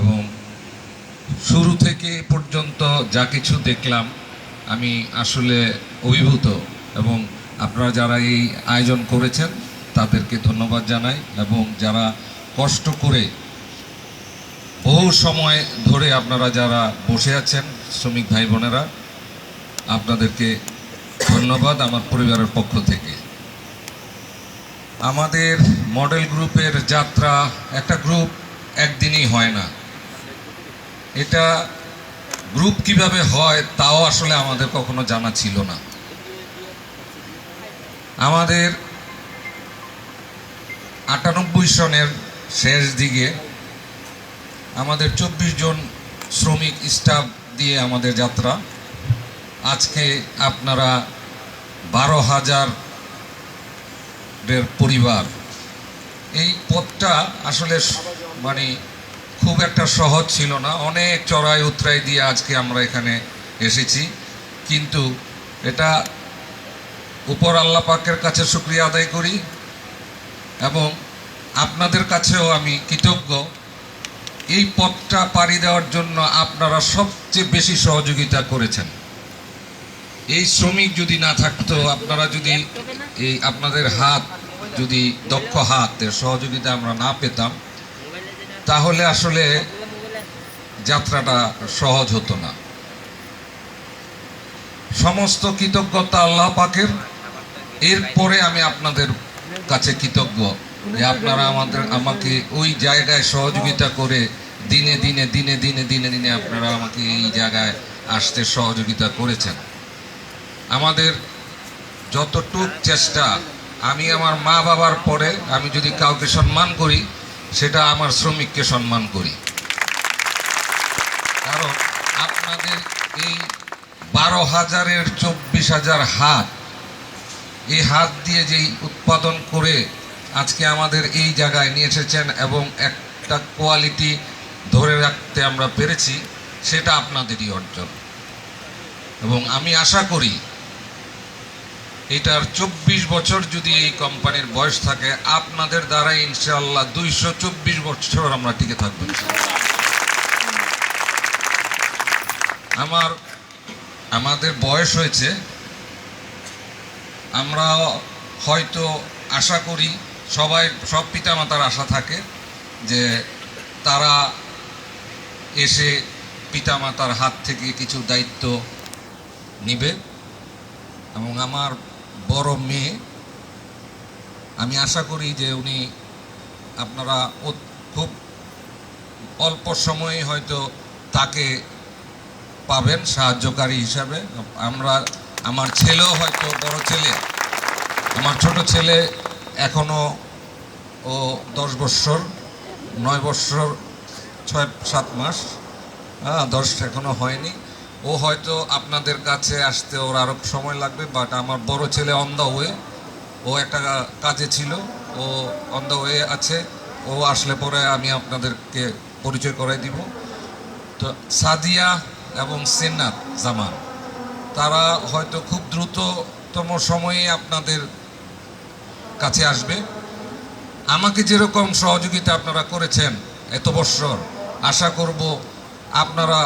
এবং শুরু থেকে পর্যন্ত যা কিছু দেখলাম, আমি আসলে অভিভূত এবং আপনারা যারা এই আয়োজন করেছেন, তাদেরকে ধন্যবাদ জানাই এবং যারা কষ্ট করে বহু সময় ধরে আপনারা যারা বসে আছেন, শ্রমিক ভাই বোনেরা আপনাদেরকে ধন্যবাদ আমার পরিবারের পক্ষ থেকে। আমাদের মডেল গ্রুপের যাত্রা একটা গ্রুপ একদিনই হয় না। এটা গ্রুপ কীভাবে হয়, তাও আসলে আমাদের কখনো জানা ছিল না। আমাদের আটানব্বই সনের শেষ দিকে আমাদের চব্বিশ জন শ্রমিক স্টাফ দিয়ে আমাদের যাত্রা। আজকে আপনারা বারো হাজার এর পরিবার। এই পথটা আসলে মানে খুব একটা সহজ ছিল না। অনেক চড়াই উতরাই দিয়ে আজকে আমরা এখানে এসেছি। কিন্তু এটা উপর আল্লাহ পাকের কাছে শুক্রিয়া আদায় করি এবং আপনাদের কাছেও আমি কৃতজ্ঞ। এই পথটা পাড়ি দেওয়ার জন্য আপনারা সবচেয়ে বেশি সহযোগিতা করেছেন। এই শ্রমিক যদি না থাকতো, আপনারা যদি এই আপনাদের হাত যদি দক্ষ হাতের সহযোগিতা আমরা না পেতাম তাহলে আসলে যাত্রাটা সহজ হতো না। সমস্ত কৃতজ্ঞতা আল্লাহ পাকের। এরপরে আমি আপনাদের কাছে কৃতজ্ঞ যে আপনারা আমাদের, আমাকে ওই জায়গায় সহযোগিতা করে দিনে দিনে দিনে দিনে দিনে দিনে আপনারা আমাকে এই জায়গায় আসতে সহযোগিতা করেছেন। আমাদের যতটুক চেষ্টা, আমি আমার মা বাবার পরে আমি যদি কাউকে সম্মান করি সেটা আমার শ্রমিককে সম্মান করি। কারণ আপনাদের এই বারো হাজারের চব্বিশ হাজার হাত, এই হাত দিয়ে যেই উৎপাদন করে আজকে আমাদের এই জায়গায় নিয়ে এসেছেন এবং একটা কোয়ালিটি ধরে রাখতে আমরা পেরেছি, সেটা আপনাদেরই অর্জন। এবং আমি আশা করি এটার চব্বিশ বছর যদি এই কোম্পানির বয়স থাকে, আপনাদের দ্বারা ইনশাআল্লাহ দুইশো চব্বিশ বছর আমরা টিকে থাকব। আমার, আমাদের বয়স হয়েছে। আমরা হয়তো আশা করি, সবাই, সব পিতামাতার আশা থাকে যে তারা এসে পিতামাতার হাত থেকে কিছু দায়িত্ব নিবে। এবং আমার বড় মেয়ে। আমি আশা করি যে উনি আপনারা খুব অল্প সময়ে হয়তো তাকে পাবেন সাহায্যকারী হিসাবে। আমরা, আমার ছেলেও হয়তো বড় ছেলে। আমার ছোট ছেলে এখনও ও দশ বৎসর নয় বৎসর ছয়, সাত মাস হ্যাঁ দশ এখনও হয়নি। ও হয়তো আপনাদের কাছে আসতে ওর আরও সময় লাগবে বাট আমার বড় ছেলে অন দ্য ওয়ে ও একটা কাজে ছিল, ও অন দ্য ওয়ে আছে, ও আসলে পরে আমি আপনাদেরকে পরিচয় করাই দিব। তো সাদিয়া এবং সেনাত জামান, তারা হয়তো খুব দ্রুততম সময়ে আপনাদের কাছে আসবে। আমাকে যেরকম সহযোগিতা আপনারা করেছেন, এত বৎসর আশা করব আপনারা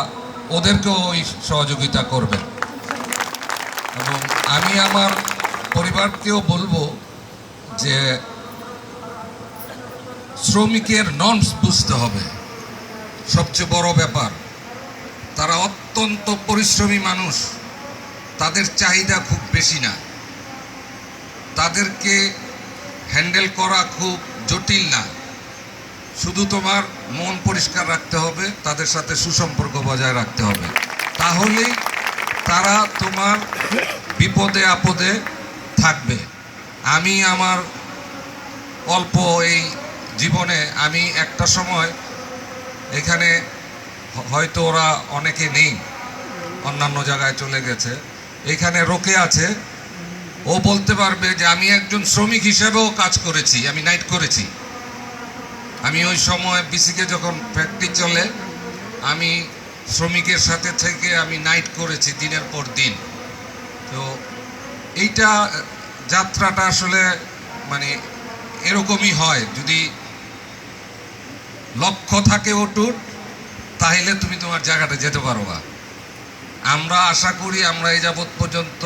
ওদেরকেও ওই সহযোগিতা করবেন। এবং আমি আমার পরিবারকেও বলব যে শ্রমিকের নর্মস বুঝতে হবে। সবচেয়ে বড় ব্যাপার, তারা অত্যন্ত পরিশ্রমী মানুষ। তাদের চাহিদা খুব বেশি না। তাদেরকে হ্যান্ডেল করা খুব জটিল না। শুধু তোমার মন পরিষ্কার রাখতে হবে, তাদের সাথে সুসম্পর্ক বজায় রাখতে হবে। তাহলেই তারা তোমার বিপদে আপদে থাকবে। আমি আমার অল্প এই জীবনে আমি একটা সময় এখানে হয়তো ওরা অনেকে নেই, অন্যান্য জায়গায় চলে গেছে। এখানে রোকে আছে। ও বলতে পারবে যে আমি একজন শ্রমিক হিসেবেও কাজ করেছি, আমি নাইট করেছি। আমি ওই সময় বিসিকে যখন ফ্যাক্টরি চলে, আমি শ্রমিকের সাথে থেকে আমি নাইট করেছি দিনের পর দিন। তো এইটা, যাত্রাটা আসলে মানে এরকমই হয়, যদি লক্ষ্য থাকে অটুট, তাহলে তুমি তোমার জায়গাটা যেতে পারবা আমরা আশা করি আমরা এই যাবৎ পর্যন্ত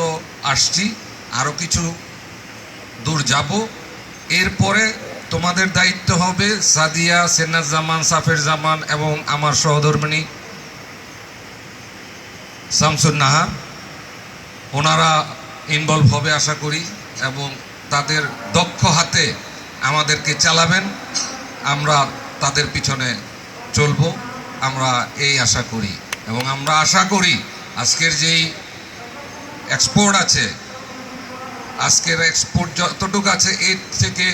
আসছি আরও কিছু দূর যাব। এরপরে তোমাদের দায়িত্ব হবে সাদিয়া সেনাজ জামান, সাফের জামান এবং আমার সহধর্মিনী শামসুন নাহার। ওনারা ইনভলভ হবে আশা করি এবং তাদের দক্ষ হাতে আমাদেরকে চালাবেন। আমরা তাদের পিছনে চলবো। আমরা এই আশা করি এবং আমরা আশা করি আজকের যেই এক্সপোর্ট আছে, আজকের এক্সপোর্ট যতটুকু আছে, এর থেকে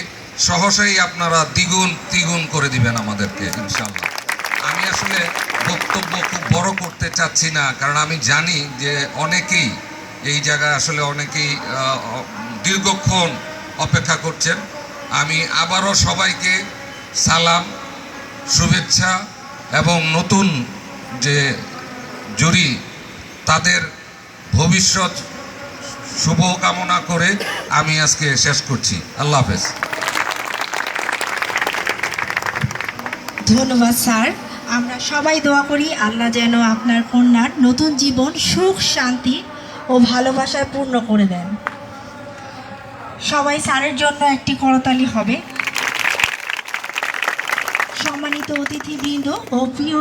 সহসাই আপনারা দ্বিগুণ দ্বিগুণ করে দিবেন আমাদেরকে ইনশাল্লাহ আমি আসলে বক্তব্য খুব বড় করতে চাচ্ছি না, কারণ আমি জানি যে অনেকেই এই জায়গায় আসলে অনেকেই দীর্ঘক্ষণ অপেক্ষা করছেন। আমি আবারও সবাইকে সালাম, শুভেচ্ছা এবং নতুন যে জুরি তাদের ভবিষ্যৎ শুভ কামনা করে আমি আজকে শেষ করছি। আল্লাহ হাফেজ। ধন্যবাদ, স্যার। আমরা সবাই দোয়া করি আল্লাহ যেন আপনার কন্যার নতুন জীবন সুখ, শান্তি ও ভালোবাসায় পূর্ণ করে দেন। সবাই স্যারের জন্য একটি করতালি হবে। সম্মানিত অতিথিবৃন্দ ও প্রিয়